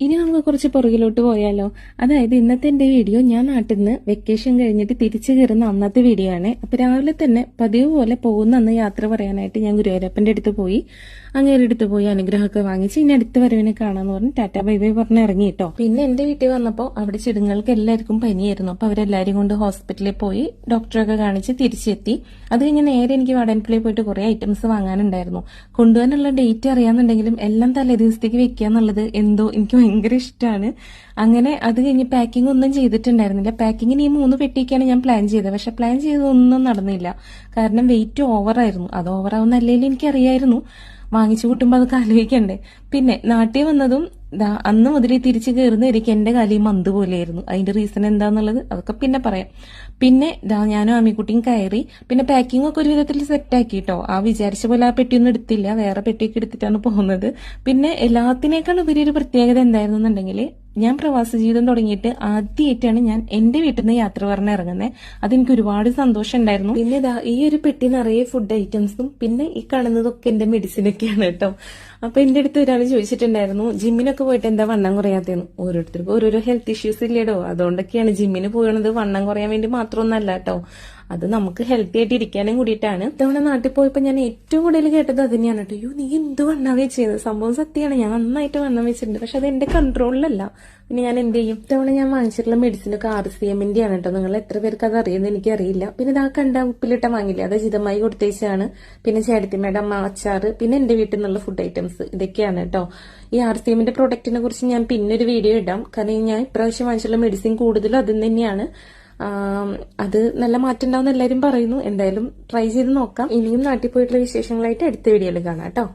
ഇനി നമുക്ക് കുറച്ച് പുറകിലോട്ട് പോയാലോ? അതായത് ഇന്നത്തെ എന്റെ വീഡിയോ ഞാൻ നാട്ടിൽ നിന്ന് വെക്കേഷൻ കഴിഞ്ഞിട്ട് തിരിച്ചു കയറുന്ന അന്നത്തെ വീഡിയോ ആണ്. അപ്പോൾ രാവിലെ തന്നെ പതിവ് പോലെ പോകുന്ന അന്ന് യാത്ര പറയാനായിട്ട് ഞാൻ ഗുരുവായൂരപ്പന്റെ അടുത്ത് പോയി. അങ്ങേരുടെ അടുത്ത് പോയി അനുഗ്രഹമൊക്കെ വാങ്ങിച്ച് ഇനി അടുത്ത വരവിനെ കാണാന്ന് പറഞ്ഞ് ടാറ്റ ബൈ ബൈ പറഞ്ഞ് ഇറങ്ങി കേട്ടോ പിന്നെ എന്റെ വീട്ടിൽ വന്നപ്പോൾ അവിടെ ചെടുങ്ങൾക്ക് എല്ലാവർക്കും പനിയായിരുന്നു. അപ്പോൾ അവരെല്ലാരും കൊണ്ട് ഹോസ്പിറ്റലിൽ പോയി ഡോക്ടറൊക്കെ കാണിച്ച് തിരിച്ചെത്തി. അത് കഴിഞ്ഞ് നേരെ എനിക്ക് വടൻപിള്ളിയിൽ പോയിട്ട് കുറേ ഐറ്റംസ് വാങ്ങാനുണ്ടായിരുന്നു. കൊണ്ടുപോകാനുള്ള ഡേറ്റ് അറിയാന്നുണ്ടെങ്കിലും എല്ലാം തലേ ദിവസത്തേക്ക് വെക്കുക എന്നുള്ളത് എന്തോ എനിക്ക് ഭയങ്കര ഇഷ്ടമാണ് അങ്ങനെ അത് കഴിഞ്ഞ് പാക്കിംഗ് ഒന്നും ചെയ്തിട്ടുണ്ടായിരുന്നില്ല. പാക്കിങ്ങിന് ഈ മൂന്ന് പെട്ടിക്കാണ് ഞാൻ പ്ലാൻ ചെയ്തത്. പക്ഷെ പ്ലാൻ ചെയ്തതൊന്നും നടന്നില്ല. കാരണം വെയിറ്റ് ഓവറായിരുന്നു അത് ഓവറാവുന്നല്ലേ എനിക്കറിയായിരുന്നു. വാങ്ങിച്ചു കൂട്ടുമ്പോൾ അതൊക്കെ ആലോചിക്കണ്ടേ. പിന്നെ നാട്ടിൽ വന്നതും അന്ന് മുതൽ തിരിച്ചു കയറുന്നവരേക്ക് എന്റെ കാലം മന്ത് പോലെയായിരുന്നു. അതിന്റെ റീസൺ എന്താന്നുള്ളത് അതൊക്കെ പിന്നെ പറയാം. പിന്നെ ദാ ഞാനും ആമിക്കുട്ടിയും കയറി. പിന്നെ പാക്കിംഗ് ഒക്കെ ഒരു വിധത്തിൽ സെറ്റ് ആക്കി കേട്ടോ ആ വിചാരിച്ച പോലെ ആ പെട്ടിയൊന്നും എടുത്തില്ല. വേറെ പെട്ടിയൊക്കെ എടുത്തിട്ടാണ് പോകുന്നത്. പിന്നെ എല്ലാത്തിനേക്കാൾ ഉപരി ഒരു പ്രത്യേകത എന്തായിരുന്നു എന്നുണ്ടെങ്കിൽ ഞാൻ പ്രവാസ ജീവിതം തുടങ്ങിയിട്ട് ആദ്യമായിട്ടാണ് ഞാൻ എന്റെ വീട്ടിൽ നിന്ന് യാത്ര പറഞ്ഞ് ഇറങ്ങുന്നത്. അതെനിക്ക് ഒരുപാട് സന്തോഷം ഉണ്ടായിരുന്നു. പിന്നെ ഈ ഒരു പെട്ടി നിറയെ ഫുഡ് ഐറ്റംസും പിന്നെ ഈ കാണുന്നതൊക്കെ എന്റെ മെഡിസിനൊക്കെയാണ് കേട്ടോ. അപ്പൊ എന്റെ അടുത്ത് ഒരാൾ ചോദിച്ചിട്ടുണ്ടായിരുന്നു ജിമ്മിനൊക്കെ പോയിട്ട് എന്താ വണ്ണം കുറയാത്തേന്ന് ഓരോരുത്തർക്കും ഓരോരോ ഹെൽത്ത് ഇഷ്യൂസ് ഇല്ലേടോ. അതുകൊണ്ടൊക്കെയാണ് ജിമ്മിന് പോകണത് വണ്ണം കുറയാൻ വേണ്ടി മാത്രമൊന്നല്ല കേട്ടോ. അത് നമുക്ക് ഹെൽത്തി ആയിട്ട് ഇരിക്കാനും കൂടിയിട്ടാണ്. ഇത്തവണ നാട്ടിൽ പോയപ്പോൾ ഞാൻ ഏറ്റവും കൂടുതൽ കേട്ടത് അത് തന്നെയാണ് കേട്ടോ യു നീ എന്ത് വണ്ണം വെച്ചത്? സംഭവം സത്യമാണ്. ഞാൻ നന്നായിട്ട് വണ്ണം വെച്ചിട്ടുണ്ട്. പക്ഷെ അത് എന്റെ കൺട്രോളിലല്ല പിന്നെ ഞാൻ എന്ത് ചെയ്യും? ഇത്തവണ ഞാൻ വാങ്ങിച്ചിട്ടുള്ള മെഡിസിൻ ഒക്കെ ആർ സി എമ്മിന്റെ ആണ് കേട്ടോ നിങ്ങൾ എത്ര പേർക്ക് അത് എനിക്ക് അറിയില്ല പിന്നെ ഇതാ കണ്ട ഉപ്പിലിട്ട വാങ്ങില്ല അത് ജിതമായി കൊടുത്തേച്ചാണ്. പിന്നെ ചേട്ടത്തിമ്മയുടെ അമ്മ അച്ചാറ് പിന്നെ എന്റെ വീട്ടിൽ നിന്നുള്ള ഫുഡ് ഐറ്റംസ് ഇതൊക്കെയാണ് കേട്ടോ ഈ ആർ സി എമ്മിന്റെ പ്രൊഡക്റ്റിനെ കുറിച്ച് ഞാൻ പിന്നൊരു വീഡിയോ ഇടാം. കാരണം ഞാൻ ഇപ്രാവശ്യം വാങ്ങിച്ചിട്ടുള്ള മെഡിസിൻ കൂടുതലും അതിൽ തന്നെയാണ്. അത് നല്ല മാറ്റം ഉണ്ടാവും എല്ലാവരും പറയുന്നു. എന്തായാലും ട്രൈ ചെയ്ത് നോക്കാം. ഇനിയും നാട്ടിൽ പോയിട്ടുള്ള വിശേഷങ്ങളായിട്ട് അടുത്ത വീഡിയോയിൽ കാണാം കേട്ടോ.